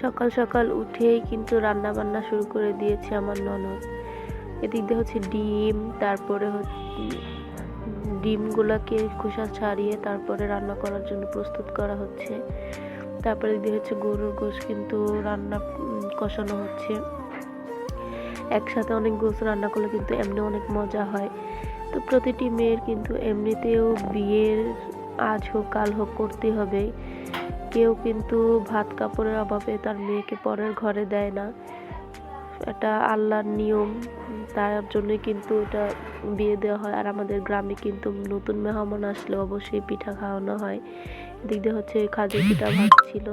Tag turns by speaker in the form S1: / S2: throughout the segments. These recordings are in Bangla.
S1: সকাল সকাল উঠেই কিন্তু রান্না বান্না শুরু করে দিয়েছে আমার ননদ। এদিক দিয়ে হচ্ছে ডিম, তারপরে হচ্ছে ডিমগুলোকে খোসা ছাড়িয়ে তারপরে রান্না করার জন্য প্রস্তুত করা হচ্ছে। তারপরে দিয়ে হচ্ছে গরুর গোশ কিন্তু রান্না কষানো হচ্ছে। একসাথে অনেক গোশ রান্না করলে কিন্তু এমনি অনেক মজা হয়। তো প্রতিটি মেয়ের কিন্তু এমনিতেও বিয়ের আজ হোক, কাল হোক করতে হবে। কেউ কিন্তু ভাত কাপড়ের অভাবে তার মেয়েকে পরের ঘরে দেয় না। এটা আল্লাহর নিয়ম, তার জন্যই কিন্তু এটা বিয়ে দেওয়া হয়। আর আমাদের গ্রামে কিন্তু নতুন মেহমান আসলে অবশ্যই পিঠা খাওয়ানো হয়। এদিক দিয়ে হচ্ছে খাজুর পিঠা ভাজছিল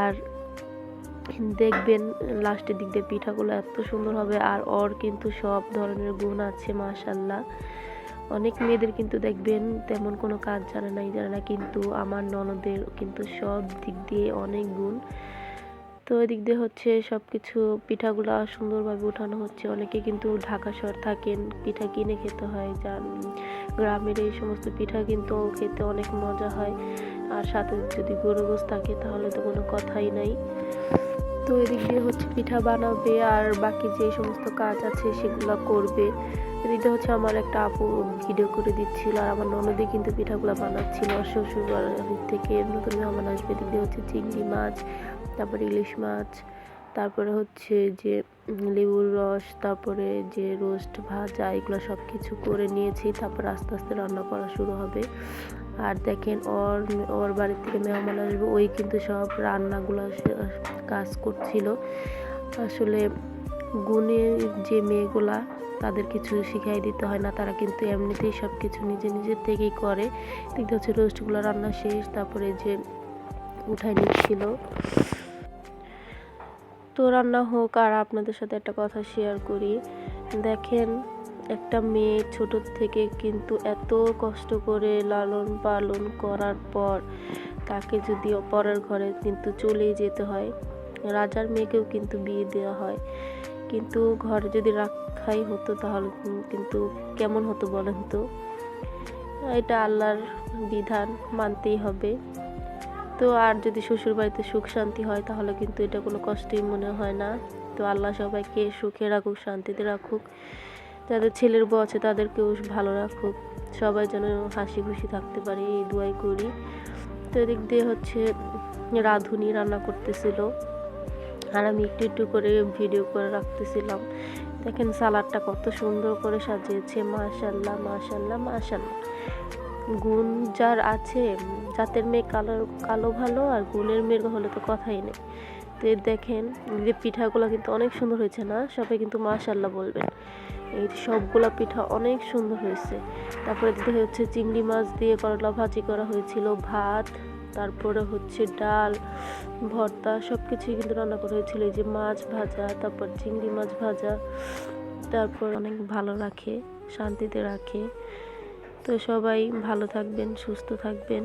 S1: আর দেখবেন, লাস্টের দিক দিয়ে পিঠাগুলো এত সুন্দর হবে। আর ওর কিন্তু সব ধরনের গুণ আছে, মাশাল্লাহ। অনেক মেয়েদের কিন্তু দেখবেন তেমন কোনো কাজ জানে নাই, জানে না কিন্তু আমার ননদের কিন্তু সব দিক দিয়ে অনেক গুণ। তো এদিক দিয়ে হচ্ছে সব কিছু পিঠাগুলো সুন্দরভাবে উঠানো হচ্ছে। অনেকে কিন্তু ঢাকা শহর থাকেন, পিঠা কিনে খেতে হয় যার গ্রামের এই সমস্ত পিঠা কিন্তু খেতে অনেক মজা হয়। আর সাথে যদি গরু গোস থাকে তাহলে তো কোনো কথাই নাই। তো এদিক দিয়ে হচ্ছে পিঠা বানাবে আর বাকি যে সমস্ত কাজ আছে সেগুলো করবে। এদিক হচ্ছে আমার একটা আপু ভিডিও করে দিচ্ছিল আর আমার ননদে কিন্তু পিঠাগুলো বানাচ্ছিল। আর শ্বশুর বাড়ি থেকে নতুন মেহমান আসবে এদিক হচ্ছে চিংড়ি মাছ, তারপরে ইলিশ মাছ, তারপরে হচ্ছে যে লেবুর রস, তারপরে যে রোস্ট, ভাজা, এগুলো সব কিছু করে নিয়েছি। তারপর আস্তে আস্তে রান্না করা শুরু হবে। আর দেখেন ওর ওর বাড়ি থেকে মেহমান আসবে, ওই কিন্তু সব রান্নাগুলো কাজ করছিল। আসলে গুণের যে মেয়েগুলা, তাদের কিছু শিখাই দিতে হয় না, তারা কিন্তু এমনিতেই সব কিছু নিজে নিজের থেকেই করে। দেখতে হচ্ছে রোস্টগুলো রান্না শেষ, তারপরে যে উঠাই নিচ্ছিল। তো রান্না হোক, আর আপনাদের সাথে একটা কথা শেয়ার করি। দেখেন একটা মেয়ে ছোট থেকে কিন্তু এত কষ্ট করে লালন পালন করার পর তাকে যদি পরের ঘরে কিন্তু চলেই যেতে হয়, রাজার মেয়েকেও কিন্তু বিয়ে দেওয়া হয়। কিন্তু ঘরে যদি রাখাই হতো তাহলে কিন্তু কেমন হতো বলেন তো? এটা আল্লাহর বিধান, মানতেই হবে। তো আর যদি শ্বশুর বাড়িতে সুখ শান্তি হয় তাহলে কিন্তু এটা কোনো কষ্টই মনে হয় না। তো আল্লাহ সবাইকে সুখে রাখুক, শান্তিতে রাখুক। যাদের ছেলের বউ আছে, তাদেরকেও ভালো রাখুক। সবাই যেন হাসি খুশি থাকতে পারে, এই দুয়াই করি। তো এদিক দিয়ে হচ্ছে রাঁধুনি রান্না করতেছিল। আর আমি একটু একটু করে ভিডিও করে রাখতেছিলাম। দেখেন সালাডটা কত সুন্দর করে সাজিয়েছে মাশাল্লাহ মাশাল্লাহ মাশাল্লাহ গুণ যার আছে, জাতের মেয়ে কালো কালো ভালো আর গুণের মেয়ের হলে তো কথাই নেই। তো দেখেন যে পিঠাগুলো কিন্তু অনেক সুন্দর হয়েছে না? সবাই কিন্তু মাশাল্লাহ বলবেন। এই সবগুলো পিঠা অনেক সুন্দর হয়েছে। তারপরে দিতে হচ্ছে চিংড়ি মাছ দিয়ে করলা ভাজি করা হয়েছিল, ভাত, তারপরে হচ্ছে ডাল, ভর্তা সব কিছুই কিন্তু রান্না করা হয়েছিল। এই যে মাছ ভাজা, তারপর চিংড়ি মাছ ভাজা, তারপর অনেক ভালো রাখে, শান্তিতে রাখে। তো সবাই ভালো থাকবেন, সুস্থ থাকবেন।